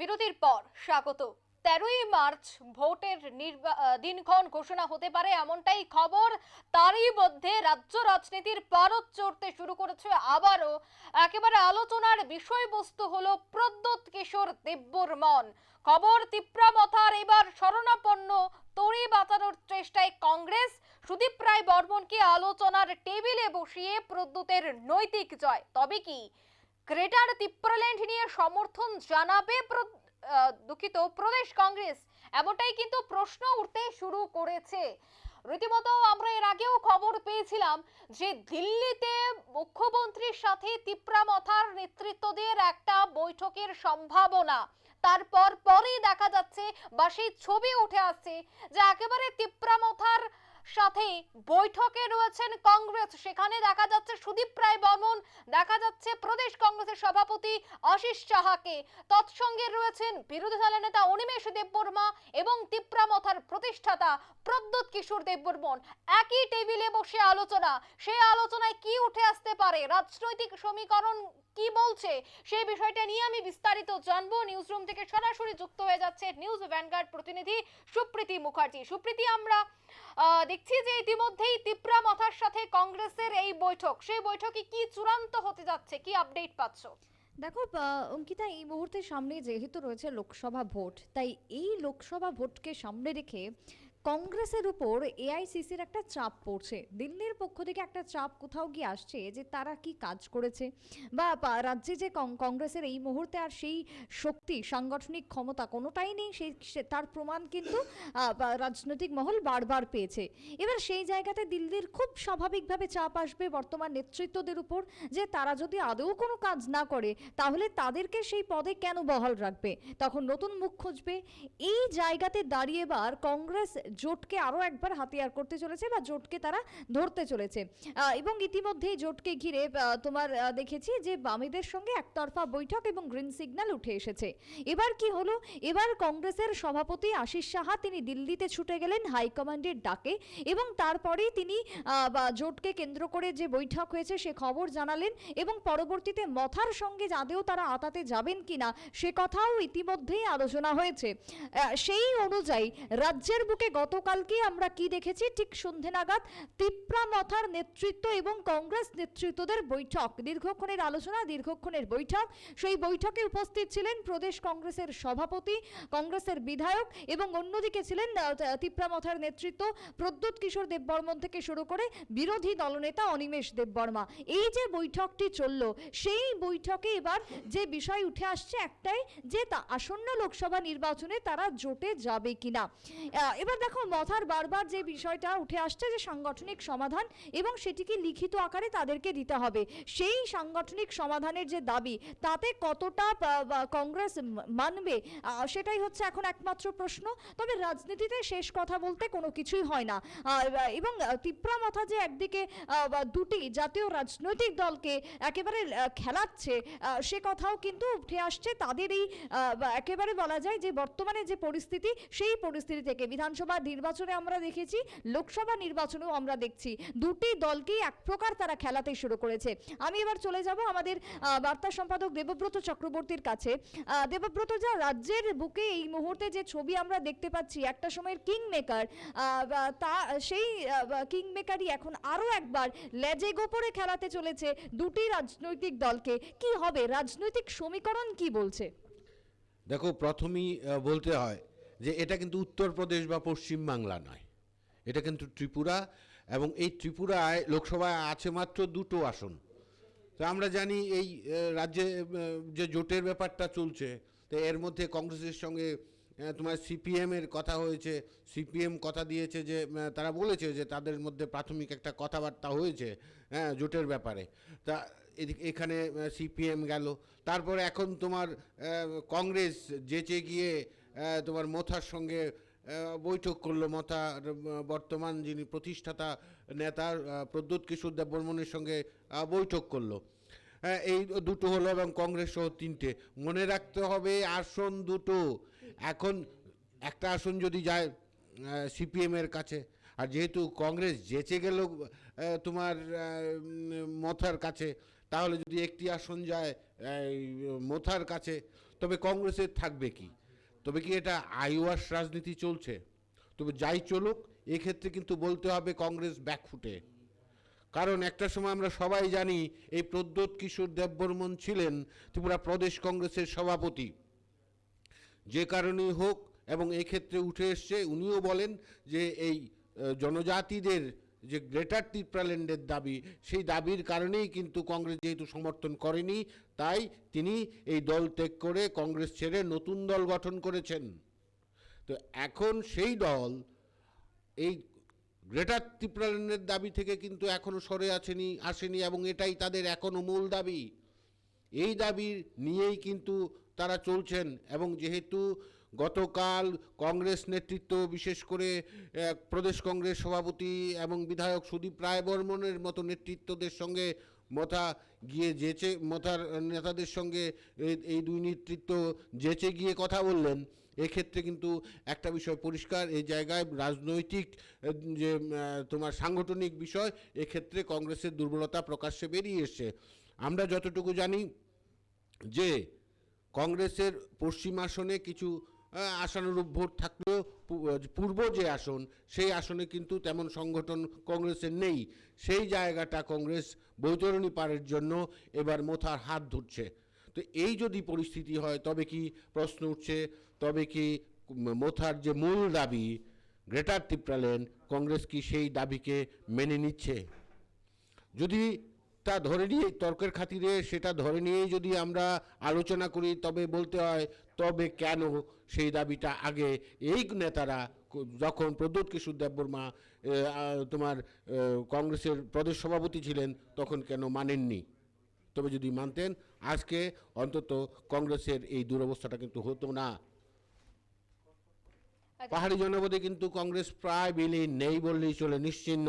বিরতির পর স্বাগত। তেরোই মার্চ ভোটের দিনক্ষণ ঘোষণা হতে পারে এমনটাই খবর। তারই মধ্যে রাজ্য রাজনীতির পারদ চড়তে শুরু করেছে আবারও। একেবারে আলোচনার বিষয়বস্তু হলো প্রদ্যোৎ কিশোর দেব্বরমন। খবর তিপ্রামথার। এবার শরণাপন্ন, তড়ি বাঁচানোর চেষ্টায় কংগ্রেস। সুদীপ রায় বর্মনকে আলোচনার টেবিলে বসিয়ে প্রদ্যুতের নৈতিক জয়। তবে কি? গ্রেটার তিপ্রাল্যান্ড নিয়ে সমর্থন জানাবে দুঃখিত, প্রদেশ কংগ্রেস। এমনটাই কিন্তু প্রশ্ন উঠতে শুরু করেছে। রীতিমতো আমরা এর আগেও খবর পেয়েছিলাম যে দিল্লিতে মুখ্যমন্ত্রীর সাথে তিপ্রামথার নেতৃত্বদের একটা বৈঠকের সম্ভাবনা। তারপর পরেই দেখা যাচ্ছে বা সেই ছবি উঠে আসছে যে একেবারে তিপ্রামথার সাথে বৈঠকে রয়েছেন কংগ্রেস। সেখানে দেখা যাচ্ছে সুদীপ রায় বর্মন, দেখা যাচ্ছে প্রদেশ কংগ্রেসের সভাপতি আশিস সাহাকে। তৎসঙ্গে রয়েছেন বিরোধী দলের নেতা অনিমেষ দেববর্মা এবং তিপ্রামথার প্রতিষ্ঠাতা প্রদ্যোৎ কিশোর দেববর্মন। একই টেবিলে বসে আলোচনা। সেই আলোচনায় কি উঠে আসতে পারে? রাজনৈতিক সমীকরণ কি বলছে? সেই বিষয়টা নিয়ে আমি বিস্তারিত জানব। নিউজ রুম থেকে সরাসরি যুক্ত হয়ে যাচ্ছে নিউজ ভ্যানগার্ড প্রতিনিধি সুপ্রীতি মুখার্জি। সুপ্রীতি, আমরা দেখছি যে ইতিমধ্যেই তিপ্রা মাথার সাথে কংগ্রেসের এই বৈঠক। সেই বৈঠকে কি চূড়ান্ত হতে যাচ্ছে? কি আপডেট পাচ্ছ? দেখো অঙ্কিতা, এই মুহূর্তে সামনে যেহেতু রয়েছে লোকসভা ভোট, তাই এই লোকসভা ভোটকে সামনে রেখে কংগ্রেসের উপর এআইসিসির একটা চাপ পড়ছে। দিল্লির পক্ষ থেকে একটা চাপ কোথাও গিয়ে আসছে যে তারা কি কাজ করেছে? বা রাজ্যে যে কংগ্রেসের এই মুহূর্তে আর সেই শক্তি, সাংগঠনিক ক্ষমতা কোনোটাই নেই, সেই তার প্রমাণ কিন্তু রাজনৈতিক মহল বারবার পেয়েছে। এবার সেই জায়গাতে দিল্লির খুব স্বাভাবিকভাবে চাপ আসবে বর্তমান নেতৃত্বদের উপর, যে তারা যদি আদৌ কোনো কাজ না করে, তাহলে তাদেরকে সেই পদে কেন বহাল রাখবে? তখন নতুন মুখ খুঁজবে। এই জায়গাতে দাঁড়িয়ে এবার কংগ্রেস জোটকে আরও একবার হাতিয়ার করতে চলেছে বা জোটকে তারা ধরতে চলেছে। এবং ইতিমধ্যেই জোটকে ঘিরে তোমার দেখেছি যে বামেদের সঙ্গে একতরফা বৈঠক এবং গ্রিন সিগন্যাল উঠে এসেছে। এবার কি হলো? এবার কংগ্রেসের সভাপতি আশিস সাহা তিনি দিল্লিতে ছুটে গেলেন হাইকমান্ডের ডাকে এবং তারপরেই তিনি জোটকে কেন্দ্র করে যে বৈঠক হয়েছে সে খবর জানালেন এবং পরবর্তীতে মথার সঙ্গে যাদেও তারা আতাতে যাবেন কিনা সে কথাও ইতিমধ্যেই আলোচনা হয়েছে। সেই অনুযায়ী রাজ্যের বুকে গতকালকে আমরা কি দেখেছি? ঠিক সন্ধে নাগাদ তিপ্রা মথার নেতৃত্ব এবং কংগ্রেস নেতৃত্বদের বৈঠক। দীর্ঘক্ষণের আলোচনা, দীর্ঘক্ষণের বৈঠক। সেই বৈঠকে উপস্থিত ছিলেন প্রদেশ কংগ্রেসের সভাপতি, কংগ্রেসের বিধায়ক এবং অন্যদিকে ছিলেন তিপ্রা মথার নেতৃত্ব প্রদ্যুৎ কিশোর দেববর্মন থেকে শুরু করে বিরোধী দলনেতা অনিমেষ দেববর্মা। এই যে বৈঠকটি চলল, সেই বৈঠকে এবার যে বিষয় উঠে আসছে একটাই, যে তা আসন্ন লোকসভা নির্বাচনে তারা জোটে যাবে কিনা। এবার দেখো মথার বারবার যে বিষয়টা উঠে আসছে যে সাংগঠনিক সমাধান এবং সেটিকে লিখিত আকারে তাদেরকে দিতে হবে, সেই সাংগঠনিক সমাধানের যে দাবি, তাতে কতটা কংগ্রেস মানবে সেটাই হচ্ছে এখন একমাত্র প্রশ্ন। তবে রাজনীতিতে শেষ কথা বলতে কোনো কিছুই হয় না। এবং তিপ্রা মাথা যে একদিকে দুটি জাতীয় রাজনৈতিক দলকে একেবারে খেলাচ্ছে সে কথাও কিন্তু উঠে আসছে তাদের এই একেবারে বলা যায় যে বর্তমানে যে পরিস্থিতি, সেই পরিস্থিতি থেকে বিধানসভা নির্বাচনে আমরা দেখেছি, লোকসভা নির্বাচনেও আমরা দেখছি। দুটি দলকেই এক প্রকার তারা খেলাতে শুরু করেছে। আমি এবার চলে যাব আমাদের বার্তা সম্পাদক দেবব্রত চক্রবর্তীর কাছে। দেবব্রত যা রাজ্যের বুকে এই মুহূর্তে যে ছবি আমরা দেখতে পাচ্ছি, একটা সময়ের কিং মেকার তা, সেই কিং মেকারই এখন আরও একবার লেজে গোপরে খেলাতে চলেছে দুটি রাজনৈতিক দলকে। কি হবে? রাজনৈতিক সমীকরণ কি বলছে? দেখো, প্রথমেই বলতে হয় যে এটা কিন্তু উত্তরপ্রদেশ বা পশ্চিম বাংলা নয়। এটা কিন্তু ত্রিপুরা এবং এই ত্রিপুরায় লোকসভায় আছে মাত্র দুটো আসন। তো আমরা জানি এই রাজ্যে যে জোটের ব্যাপারটা চলছে, তো এর মধ্যে কংগ্রেসের সঙ্গে তোমার সিপিএম এর কথা হয়েছে। সিপিএম কথা দিয়েছে যে তারা বলেছে যে তাদের মধ্যে প্রাথমিক একটা কথাবার্তা হয়েছে হ্যাঁ জোটের ব্যাপারে। তা এখানে সিপিএম গেল। তারপরে এখন তোমার কংগ্রেস যেচে গিয়ে তোমার মথার সঙ্গে বৈঠক করল আহ, বর্তমান যিনি প্রতিষ্ঠাতা নেতা প্রদ্যুৎ কিশোর দেববর্মনের সঙ্গে বৈঠক করল। এই দুটো হলো এবং কংগ্রেস সহ তিনটে। মনে রাখতে হবে আসন দুটো। এখন একটা আসন যদি যায় সিপিএম এর কাছে আর যেহেতু কংগ্রেস যেচে গেল তোমার মথার কাছে তাহলে যদি একটি আসন যায় মথার কাছে তবে কংগ্রেসের থাকবে কি? তবে কি এটা আইওয়াস রাজনীতি চলছে? তবে যাই চলুক, এক্ষেত্রে কিন্তু বলতে হবে কংগ্রেস ব্যাকফুটে কারণ একটা সময় আমরা সবাই জানি এই প্রদ্যোৎ কিশোর দেববর্মন ছিলেন ত্রিপুরা প্রদেশ কংগ্রেসের সভাপতি। যে কারণেই হোক, এবং এক্ষেত্রে উঠে এসছে, উনিও বলেন যে এই জনজাতিদের যে গ্রেটার ত্রিপ্রাল্যান্ডের দাবি, সেই দাবির কারণেই কিন্তু কংগ্রেস যেহেতু সমর্থন করেনি, তাই তিনি এই দল ত্যাগ করে কংগ্রেস ছেড়ে নতুন দল গঠন করেছেন। তো এখন সেই দল এই গ্রেটার ত্রিপ্রাল্যান্ডের দাবি থেকে কিন্তু এখনও সরে আসেনি আসেনি এবং এটাই তাদের এখনও মূল দাবি। এই দাবি নিয়েই কিন্তু তারা চলছেন এবং যেহেতু গতকাল কংগ্রেস নেতৃত্ব, বিশেষ করে প্রদেশ কংগ্রেস সভাপতি এবং বিধায়ক সুদীপ রায় বর্মনের মতো নেতৃত্বদের সঙ্গে মথা গিয়ে যেচে, মথার নেতাদের সঙ্গে এই- দুই নেতৃত্ব যেচে গিয়ে কথা বললেন। এক্ষেত্রে কিন্তু একটা বিষয় পরিষ্কার, এই জায়গায় রাজনৈতিক যে তোমার সাংগঠনিক বিষয়, এক্ষেত্রে কংগ্রেসের দুর্বলতা প্রকাশ্যে বেরিয়ে এসছে। আমরা যতটুকু জানি যে, কংগ্রেসের পশ্চিম আসনে কিছু আশানুরূপ ভোট থাকলেও পূর্ব যে আসন, সেই আসনে কিন্তু তেমন সংগঠন কংগ্রেসের নেই। সেই জায়গাটা কংগ্রেস বৈতরণী পারের জন্য এবার মোথার হাত ধরছে। তো এই যদি পরিস্থিতি হয়, তবে কি প্রশ্ন উঠছে, তবে কি মোথার যে মূল দাবি, গ্রেটার ত্রিপ্রাল্যান্ড কংগ্রেস কি সেই দাবিকে মেনে নিচ্ছে? যদি তা ধরে নিয়ে তর্কের খাতিরে সেটা ধরে নিয়েই যদি আমরা আলোচনা করি তবে বলতে হয় তবে কেন সেই দাবিটা আগে এই নেতারা যখন প্রদ্যোৎ কিশোর দেববর্মা তোমার কংগ্রেসের প্রদেশ সভাপতি ছিলেন তখন কেন মানেননি? তবে যদি মানতেন আজকে অন্তত কংগ্রেসের এই দুরবস্থাটা কিন্তু হতো না। পাহাড়ি জনপদে কিন্তু কংগ্রেস প্রায় বিলীন নেই বললেই চলে নিশ্চিহ্ন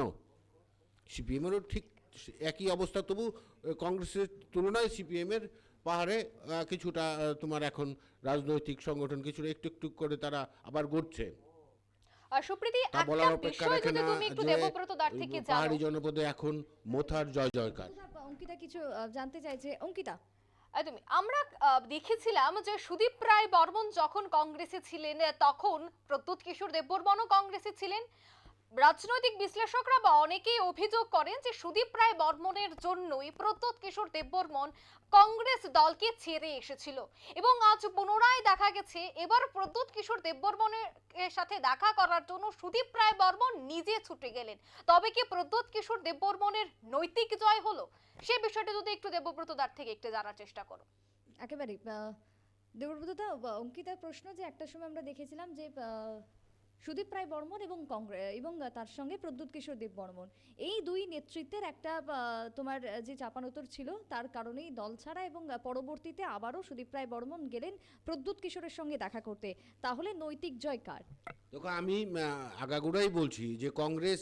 সিপিএমেরও ঠিক একই অবস্থা তবু কংগ্রেসের তুলনায় সিপিএমের পাহাড়ে কিছুটা তোমার এখন রাজনৈতিক সংগঠন কিছুটা একটু একটু করে তারা আবার গড়ছে। সুপ্রীতি একটা বিষয় যদি তুমি একটু দেবব্রত দার থেকে পাহাড়ি জনপদে এখন মোথার জয় জয়কার। অঙ্কিতা কিছু জানতে চাইছে। অঙ্কিতা। একদমই। আমরা আহ, দেখেছিলাম যে সুদীপ রায় বর্মন যখন কংগ্রেসে ছিলেন তখন প্রদ্যুৎ কিশোর দেববর্মনও কংগ্রেসে ছিলেন। রাজনৈতিক বিশ্লেষকরা বা অনেকেই অভিযোগ করেন যে সুদীপ রায় বর্মনের জন্যই প্রদ্যুৎ কিশোর দেববর্মন কংগ্রেস দলকে ছেড়ে এসেছিল। এবং আজ পুনরায় দেখা গেছে, এবার প্রদ্যুৎ কিশোর দেববর্মনের সাথে দেখা করার জন্য সুদীপ রায় বর্মন নিজে ছুটে গেলেন। তবে কি প্রদ্যুৎ কিশোর দেববর্মনের নৈতিক জয় হলো? সে বিষয়টা যদি একটু দেবব্রত দার থেকে একটু জানার চেষ্টা করো। একেবারে দেবব্রতদা অঙ্কিতার প্রশ্ন যে একটা সময় আমরা দেখেছিলাম যে সুদীপ রায় বর্মন এবং কংগ্রেস এবং তার সঙ্গে প্রদ্যুৎ কিশোর দেব বর্মন। এই দুই নেতৃত্বের একটা তোমার যে চাপানোতর ছিল, তার কারণেই দল ছাড়া এবং পরবর্তীতে আবারও সুদীপ রায় বর্মন গেলেন প্রদ্যুৎ কিশোরের সঙ্গে দেখা করতে। তাহলে নৈতিক জয় কার? দেখো, আমি আগাগোড়াই বলছি যে কংগ্রেস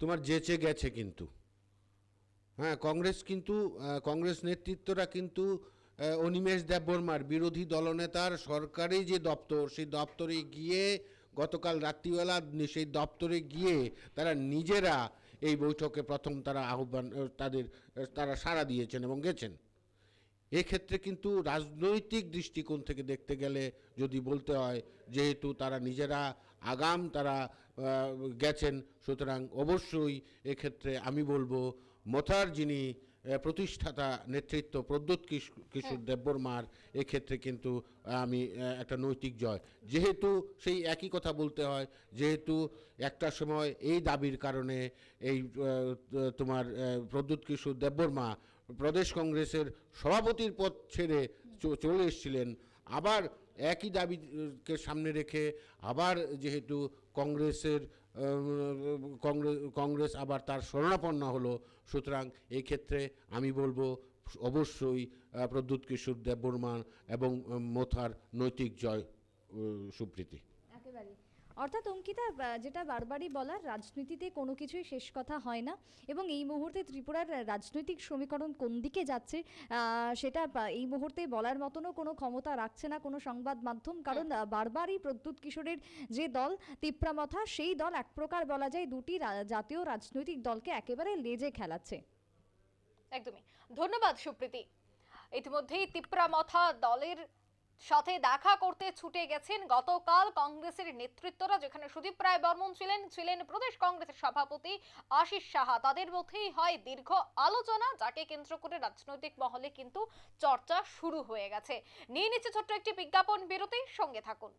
তোমার যেচে গেছে কিন্তু। হ্যাঁ কংগ্রেস কিন্তু কংগ্রেস নেতৃত্বরা কিন্তু অনিমেষ দেববর্মার বিরোধী দলনেতার সরকারি যে দপ্তর, সেই দপ্তরে গিয়ে গতকাল রাত্রিবেলা সেই দপ্তরে গিয়ে তারা নিজেরা এই বৈঠকে প্রথম তারা আহ্বান তাদের তারা সাড়া দিয়েছেন এবং গেছেন। এক্ষেত্রে কিন্তু রাজনৈতিক দৃষ্টিকোণ থেকে দেখতে গেলে যদি বলতে হয়, যেহেতু তারা নিজেরা আগাম তারা গেছেন, সুতরাং অবশ্যই এক্ষেত্রে আমি বলব, মথার যিনি প্রতিষ্ঠাতা নেতৃত্ব প্রদ্যোৎ কিশ- কিশোর দেববর্মার এক্ষেত্রে কিন্তু আমি একটা নৈতিক জয়। যেহেতু সেই একই কথা বলতে হয় যেহেতু একটা সময় এই দাবির কারণে এই তোমার প্রদ্যোৎ কিশোর দেববর্মা প্রদেশ কংগ্রেসের সভাপতির পদ ছেড়ে চলে এসেছিলেন। আবার একই দাবিকে সামনে রেখে আবার যেহেতু কংগ্রেসের কংগ্রেস আবার তার শরণাপন্ন হলো। সুতরাং ক্ষেত্রে আমি বলব, অবশ্যই প্রদ্যুৎ কিশোর দেববর্মা এবং মোথার নৈতিক জয় সুপ্রীতি। একেবারে অর্থাৎ অঙ্কিতা যেটা বারবারই বলার, রাজনীতিতে কোনো কিছুই শেষ কথা হয় না এবং এই মুহূর্তে ত্রিপুরার রাজনৈতিক সমীকরণ কোন দিকে যাচ্ছে সেটা এই মুহূর্তে বলার মতনও কোনো ক্ষমতা রাখছে না কোনো সংবাদ মাধ্যম, কারণ বারবারই প্রদ্যুৎ কিশোরের যে দল, তিপ্রামথা, সেই দল এক প্রকার বলা যায় দুটি জাতীয় রাজনৈতিক দলকে একেবারে লেজে খেলাচ্ছে। একদমই। ধন্যবাদ সুপ্রীতি। ইতিমধ্যেই তিপ্রা মথা দলের সাথে দেখা করতে ছুটে গেছেন গতকাল কংগ্রেসের নেতৃত্বরা, যেখানে সুদীপ রায় বর্মন ছিলেন ছিলেন প্রদেশ কংগ্রেসের সভাপতি আশিস সাহা। তাদের মধ্যেই হয় দীর্ঘ আলোচনা, যাকে কেন্দ্র করে রাজনৈতিক মহলে কিন্তু চর্চা শুরু হয়ে গেছে। নিয়ে নিচ্ছে ছোট্ট একটি বিজ্ঞাপন বিরতি সঙ্গে থাকুন।